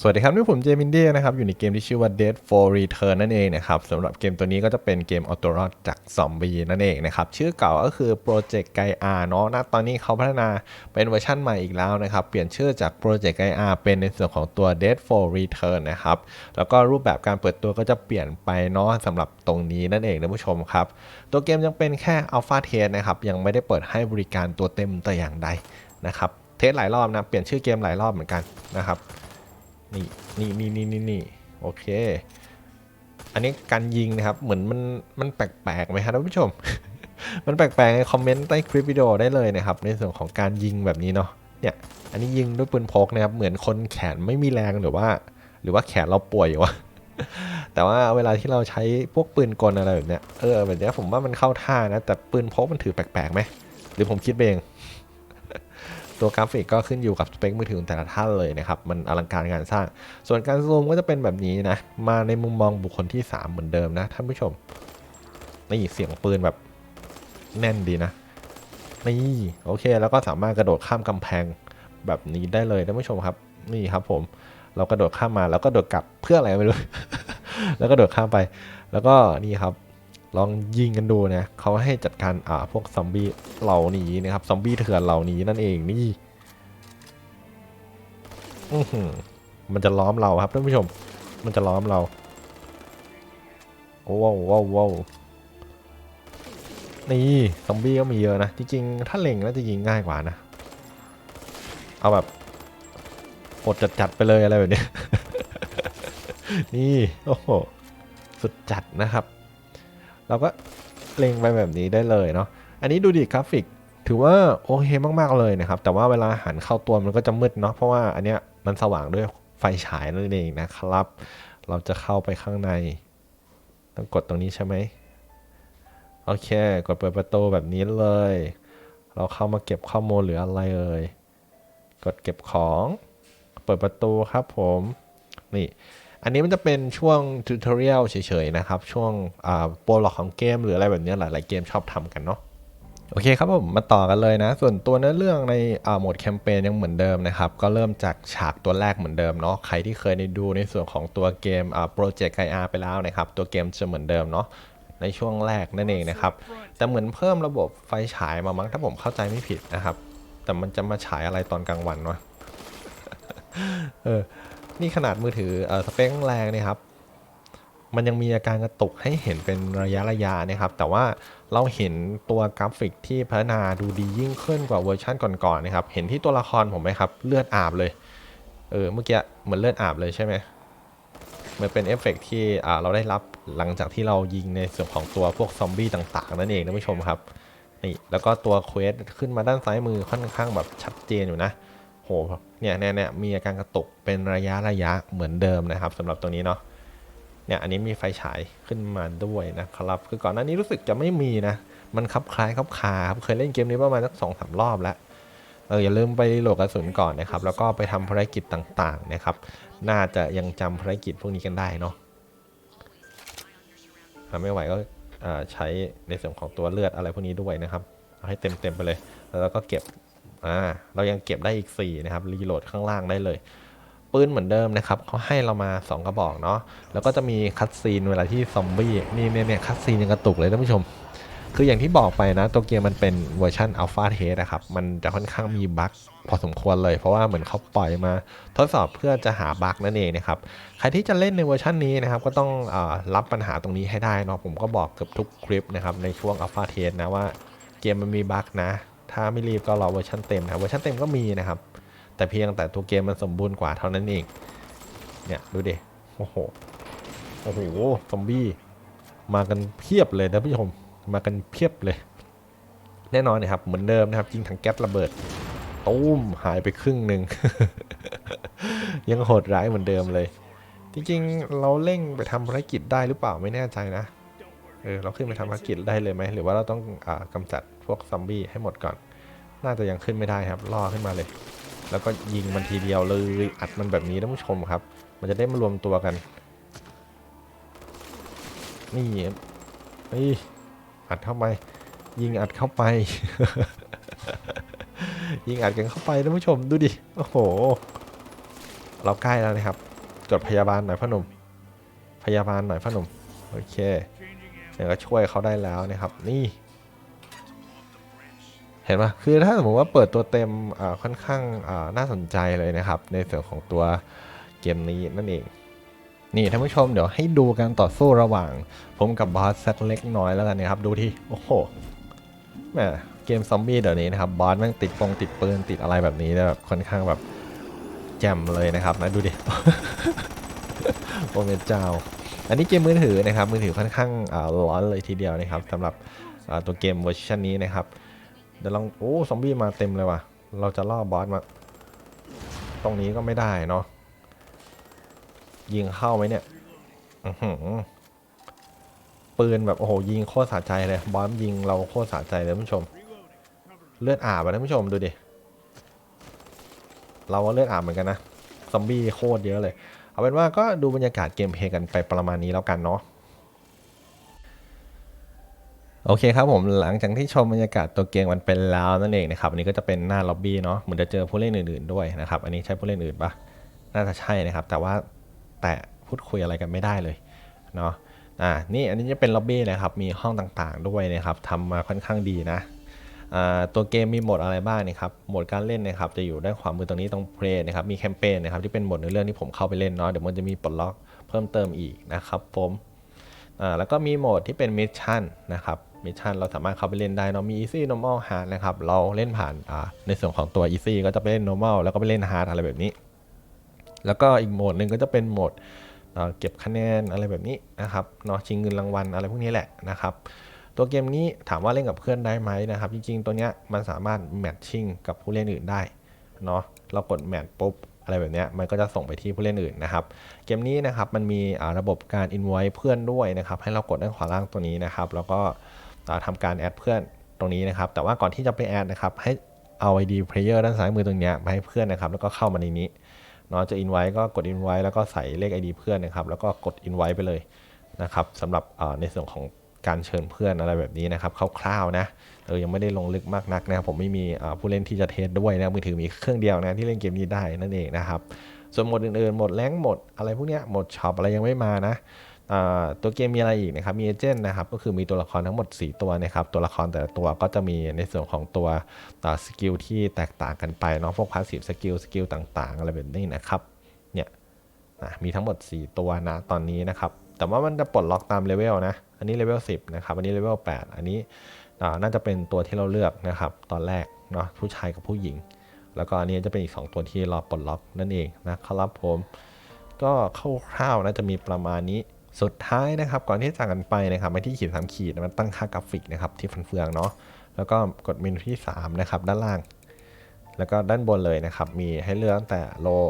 สวัสดีครับนี่ผมเจมินเดียนะครับ อยู่ในเกมที่ชื่อว่า Dead for Return นั่นเองนะครับสำหรับเกมตัวนี้ก็จะเป็นเกมออโตรอดจากซอมบี้นั่นเองนะครับ ชื่อเก่าก็คือ Project Gaia เนาะณตอนนี้เขาพัฒนาเป็นเวอร์ชันใหม่อีกแล้วนะครับ เปลี่ยนชื่อจาก Project Gaia เป็นในส่วนของตัว Dead for Return นะครับ แล้วก็รูปแบบการเปิดตัวก็จะเปลี่ยนไปเนาะสำหรับตรงนี้นั่นเองท่านผู้ชมครับ ตัวเกมยังเป็นแค่ Alpha Test นะครับยังไม่ได้เปิดให้บริการตัวเต็มแต่อย่างใดนะครับเทสหลายรอบนะเปลี่ยนชื่อเกมหลายรอบเหมือนกันนะครับ นี่นี่นี่นี่นี่นี่โอเค อันนี้การยิงนะครับ เหมือนมันมันแปลกๆไหมครับท่านผู้ชม มันแปลกๆในคอมเมนต์ใต้คลิปวิดีโอได้เลยนะครับ ในส่วนของการยิงแบบนี้เนาะเนี่ยอันนี้ยิงด้วยปืนพกนะครับ เหมือนคนแขนไม่มีแรงหรือว่า หรือว่าแขนเราป่วยอยู่วะแต่ว่าเวลาที่เราใช้พวกปืนกลอะไรแบบเนี้ยเออแบบเนี้ยผมว่ามันเข้าท่านะ แต่ปืนพกมันถือแปลกๆไหมหรือผมคิดเอง ตัวกราฟิกก็ขึ้นอยู่กับสเปคมือถือแต่ละท่านเลยนะครับ มันอลังการงานสร้าง ส่วนการซูมก็จะเป็นแบบนี้นะ มาในมุมมองบุคคลที่ 3 เหมือนเดิมนะท่านผู้ชม นี่เสียงปืนแบบแน่นดีนะ นี่โอเค แล้วก็สามารถกระโดดข้ามกำแพงแบบนี้ได้เลยท่านผู้ชมครับ นี่ครับผม เรากระโดดข้ามมาแล้วก็โดดกลับเพื่ออะไรไม่รู้ แล้วก็โดดข้ามไป แล้วก็นี่ครับ ลองยิงกันดูนะเขาให้จัดการอ่าพวกซอมบี้เหล่านี้นะครับซอมบี้เถื่อนเหล่านี้นั่นเองนี่อื้อหือมันจะล้อมเราครับท่านผู้ชม มันจะล้อมเราว้าวว้าวว้าวนี่ซอมบี้ก็มีเยอะนะจริงๆถ้าเล็งน่าจะยิงง่ายกว่านะ เอาแบบกดจัดๆไปเลยอะไรแบบนี้ นี่ โอ้โห สุดจัดนะครับ เราก็เล็งไปแบบนี้ได้เลยเนาะอันนี้ดูดิกราฟิก ถือว่าโอเคมากๆเลยนะครับ แต่ว่าเวลาหันเข้าตัวมันก็จะมืดเนาะเพราะว่าอันเนี้ยมันสว่างด้วยไฟฉายนั่นเองนะครับ เราจะเข้าไปข้างใน ต้องกดตรงนี้ใช่ไหมโอเค กดเปิดประตูแบบนี้เลย เราเข้ามาเก็บข้อมูลหรืออะไรเอ่ยกดเก็บของ เปิดประตูครับผมนี่ อันนี้มันจะเป็นช่วงทูตอเรียลเฉยๆนะครับ ช่วงโปรล็อกของเกม หรืออะไรแบบเนี้ยหลายๆเกมชอบทำกันเนาะโอเคครับผมมาต่อกันเลยนะ ส่วนตัวเนื้อเรื่องในโหมดแคมเปญยังเหมือนเดิมนะครับ ก็เริ่มจากฉากตัวแรกเหมือนเดิมเนาะใครที่เคยได้ดูในส่วนของตัวเกมโปรเจกต์ไกอาไปแล้วนะครับ ตัวเกมจะเหมือนเดิมเนาะในช่วงแรกนั่นเองนะครับ แต่เหมือนเพิ่มระบบไฟฉายมามั้งถ้าผมเข้าใจไม่ผิดนะครับ แต่มันจะมาฉายอะไรตอนกลางวันวะเออ นี่ขนาดมือถือเออสเปคแรงเนี่ยครับ มันยังมีอาการกระตุกให้เห็นเป็นระยะระยะนะครับ แต่ว่าเราเห็นตัวกราฟิกที่พัฒนาดูดียิ่งขึ้นกว่าเวอร์ชันก่อนๆนะครับ เห็นที่ตัวละครผมไหมครับ เลือดอาบเลย เออ เมื่อกี้เหมือนเลือดอาบเลยใช่ไหมมันเป็นเอฟเฟกต์ที่อ่าเราได้รับหลังจากที่เรายิงในส่วนของตัวพวกซอมบี้ต่างๆ นั่นเองท่านผู้ชมครับนี่แล้วก็ตัวเควสขึ้นมาด้านซ้ายมือค่อนข้างแบบชัดเจนอยู่นะ โหเนี่ยเนี่ยเนี่ยมีอาการกระตุกเป็นระยะระยะเหมือนเดิมนะครับสำหรับตัวนี้เนาะเนี่ยอันนี้มีไฟฉายขึ้นมาด้วยนะครับ คือก่อนหน้านี้รู้สึกจะไม่มีนะ มันคลับคล้ายคลับคาครับเคยเล่นเกมนี้ประมาณสักสองสามรอบแล้วเอออย่าลืมไปโหลดกระสุนก่อนนะครับ แล้วก็ไปทำภารกิจต่างๆนะครับ น่าจะยังจำภารกิจพวกนี้กันได้เนาะถ้าไม่ไหวก็ใช้ในส่วนของตัวเลือดอะไรพวกนี้ด้วยนะครับ เอาให้เต็มๆไปเลย แล้วก็เก็บ อ่าเรายังเก็บได้อีก 4 นะครับรีโหลดข้างล่างได้เลยปืนเหมือนเดิมนะครับเขาให้เรามา 2 กระบอกเนาะแล้วก็จะมีคัตซีนเวลาที่ซอมบี้นี่เนี่ยเนี่ยคัตซีนยังกระตุกเลยท่านผู้ชม คืออย่างที่บอกไปนะ ตัวเกมมันเป็นเวอร์ชันอัลฟาเทสนะครับ มันจะค่อนข้างมีบั๊กพอสมควรเลย เพราะว่าเหมือนเขาปล่อยมาทดสอบเพื่อจะหาบั๊กนั่นเองนะครับ ใครที่จะเล่นในเวอร์ชันนี้นะครับ ก็ต้องอรับปัญหาตรงนี้ให้ได้เนาะผมก็บอกเกือบทุกคลิปนะครับในช่วงอัลฟาเทสนะว่าเกมมันมีบั๊กนะ ถ้าไม่รีบก็รอเวอร์ชันเต็มนะครับเวอร์ชันเต็มก็มีนะครับ แต่เพียงแต่ตัวเกมมันสมบูรณ์กว่าเท่านั้นเอง เนี่ยดูดิโอ้โหโอ้โหซอมบี้มากันเพียบเลยนะผู้ชมมากันเพียบเลย แน่นอนนะครับเหมือนเดิมนะครับยิงถังแก๊สระเบิดตุ้มหายไปครึ่งหนึ่งยังโหดร้ายเหมือนเดิมเลย จริงๆ เราเร่งไปทำภารกิจได้หรือเปล่าไม่แน่ใจนะ เออเราขึ้นไปทำภารกิจได้เลยไหมหรือว่าเราต้องอากำจัดพวกซอมบี้ให้หมดก่อน น่าจะยังขึ้นไม่ได้ครับล่อขึ้นมาเลย แล้วก็ยิงมันทีเดียวเลยอัดมันแบบนี้ท่านผู้ชมครับ มันจะได้มารวมตัวกัน นี่เฮ้ยอัดเข้าไปยิงอัดเข้าไป ยิงอัดกันเข้าไปท่านผู้ชมดูดิโอ้โห เราใกล้แล้วนะครับกดพยาบาลหน่อยพ่อหนุ่มพยาบาลหน่อยพ่อหนุ่มโอเค เดี๋ยวก็ช่วยเขาได้แล้วนะครับ นี่ เห็นปะคือถ้าสมมติว่าเปิดตัวเต็มอ่าค่อนข้างอ่าน่าสนใจเลยนะครับ ในส่วนของตัวเกมนี้นั่นเองนี่ท่านผู้ชมเดี๋ยวให้ดูการต่อสู้ระหว่าง ผมกับบอสสักเล็กน้อยแล้วกันนะครับ ดูที่โอ้โหแหมเกมซอมบี้เดี๋ยวนี้นะครับบอสแม่งติดปงติดปืนติดอะไรแบบนี้แบบค่อนข้างแบบแจ่มเลยนะครับนะดูดิโอ้เมเจ้า อันนี้เกมมือถือนะครับ มือถือค่อนข้างร้อนเลยทีเดียวนะครับสำหรับตัวเกมเวอร์ชันนี้นะครับเดี๋ยวลองโอ้ซอมบี้มาเต็มเลยว่ะ เราจะล่อบอสมา ตรงนี้ก็ไม่ได้เนาะยิงเข้าไหมเนี่ยปืนแบบโอ้โหยิงโคตรสะใจเลยบอสยิงเราโคตรสะใจเลยท่านผู้ชม เลือดอาบอะท่านผู้ชมดูดิเราว่าเลือดอาบเหมือนกันนะซอมบี้โคตรเยอะเลย เอาเป็นว่าก็ดูบรรยากาศเกมเพลย์กันไปประมาณนี้แล้วกันเนาะโอเคครับผมหลังจากที่ชมบรรยากาศตัวเกมมันเป็นแล้วนั่นเองนะครับอันนี้ก็จะเป็นหน้าล็อบบี้เนาะเหมือนจะเจอผู้เล่นอื่นๆด้วยนะครับอันนี้ใช่ผู้เล่นอื่นปะน่าจะใช่นะครับ แต่ว่าแต่พูดคุยอะไรกันไม่ได้เลยเนาะอ่านี่อันนี้จะเป็นล็อบบี้นะครับมีห้องต่างๆด้วยนะครับทำมาค่อนข้างดีนะ ตัวเกมมีโหมดอะไรบ้างนะครับ โหมดการเล่นนะครับ จะอยู่ด้านขวามือตรงนี้ตรงเพลย์นะครับ มีแคมเปญนะครับที่เป็นโหมดในเรื่องที่ผมเข้าไปเล่นเนาะ เดี๋ยวมันจะมีปลดล็อกเพิ่มเติมอีกนะครับผมแล้วก็มีโหมดที่เป็นมิชชั่นนะครับ มิชชั่นเราสามารถเข้าไปเล่นได้เนาะ มี easy normal hard นะครับ เราเล่นผ่านในส่วนของตัว easy ก็จะไปเล่น normal แล้วก็ไปเล่น hard อะไรแบบนี้ แล้วก็อีกโหมดหนึ่งก็จะเป็นโหมดเก็บคะแนนอะไรแบบนี้นะครับ เนาะชิงเงินรางวัลอะไรพวกนี้แหละนะครับ ตัวเกมนี้ถามว่าเล่นกับเพื่อนได้ไหมนะครับ จริง ๆ ตัวเนี้ยมันสามารถแมทชิ่งกับผู้เล่นอื่นได้เนาะเรากดแมทปุ๊บอะไรแบบเนี้ยมันก็จะส่งไปที่ผู้เล่นอื่นนะครับ เกมนี้นะครับมันมีระบบการ invite เพื่อนด้วยนะครับ ให้เรากดด้านขวาล่างตัวนี้นะครับ แล้วก็ทำาการแอดเพื่อนตรงนี้นะครับ แต่ว่าก่อนที่จะไปแอดนะครับ ให้เอา ID player ด้านซ้ายมือตรงเนี้ยมาให้เพื่อนนะครับ แล้วก็เข้ามาในนี้เนาะจะ invite ก็กด invite แล้วก็ใส่เลข ID เพื่อนนะครับ แล้วก็กด invite ไปเลยนะครับสำหรับในส่วนของ การเชิญเพื่อนอะไรแบบนี้นะครับคร่าวๆนะเออยังไม่ได้ลงลึกมากนักนะครับผมไม่มีผู้เล่นที่จะเทสด้วยนะมือถือมีเครื่องเดียวนะที่เล่นเกมนี้ได้นั่นเองนะครับส่วนหมดอื่นๆหมดแรงหมดอะไรพวกเนี้ยหมดช็อปอะไรยังไม่มานะตัวเกมมีอะไรอีกนะครับมีเอเจนต์นะครับก็คือมีตัวละครทั้งหมด 4 ตัวนะครับตัวละครแต่ละตัวก็จะมีในส่วนของตัวสกิลที่แตกต่างกันไปเนาะพวกพาสซีฟสกิลสกิลต่างๆ อะไรแบบนี้นะครับเนี่ยอะมีทั้งหมด 4 ตัวนะตอนนี้นะครับ แต่ว่ามันจะปลดล็อกตามเลเวลนะ อันนี้เลเวล10นะครับ อันนี้เลเวล8อันนี้น่าจะเป็นตัวที่เราเลือกนะครับ ตอนแรกเนาะผู้ชายกับผู้หญิง แล้วก็อันนี้จะเป็นอีก 2 ตัวที่รอปลดล็อกนั่นเองนะครับผม ก็คร่าวๆน่าจะมีประมาณนี้สุดท้ายนะครับ ก่อนที่จะจากกันไปนะครับไปที่ขีดสามขีดมันตั้งค่ากราฟิกนะครับที่ฟันเฟืองเนาะแล้วก็กดเมนูที่ 3 นะครับ ด้านล่าง แล้วก็ด้านบนเลยนะครับ มีให้เลือกตั้งแต่ low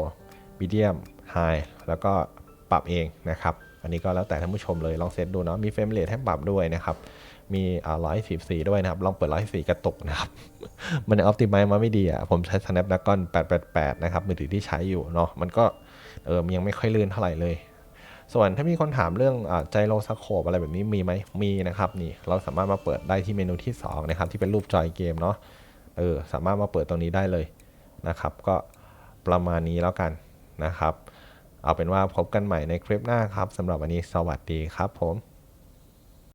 medium high แล้วก็ปรับเองนะครับ อันนี้ก็แล้วแต่ท่านผู้ชมเลยลองเซตดูเนาะมีเฟรมเรทให้ปรับด้วยนะครับมีอ่าร้อยสิบสี่ด้วยนะครับ ลองเปิดร้อยสี่กระตุกนะครับ มันออ t ติ i ม e มาไม่ดีอะ ผมใช้ Snapdragon 888 นะครับ มือถือที่ใช้อยู่เนาะ มันก็เออยังไม่ค่อยลื่นเท่าไหร่เลย ส่วนถ้ามีคนถามเรื่องอ่าไจโรสโคปอะไรแบบนี้มีไหม มีนะครับนี่ เราสามารถมาเปิดได้ที่เมนูที่ 2 นะครับ ที่เป็นรูปจอยเกมเนาะ เออ สามารถมาเปิดตรงนี้ได้เลยนะครับ ก็ประมาณนี้แล้วกันนะครับ เอาเป็นว่าพบกันใหม่ในคลิปหน้าครับสำหรับวันนี้สวัสดีครับผม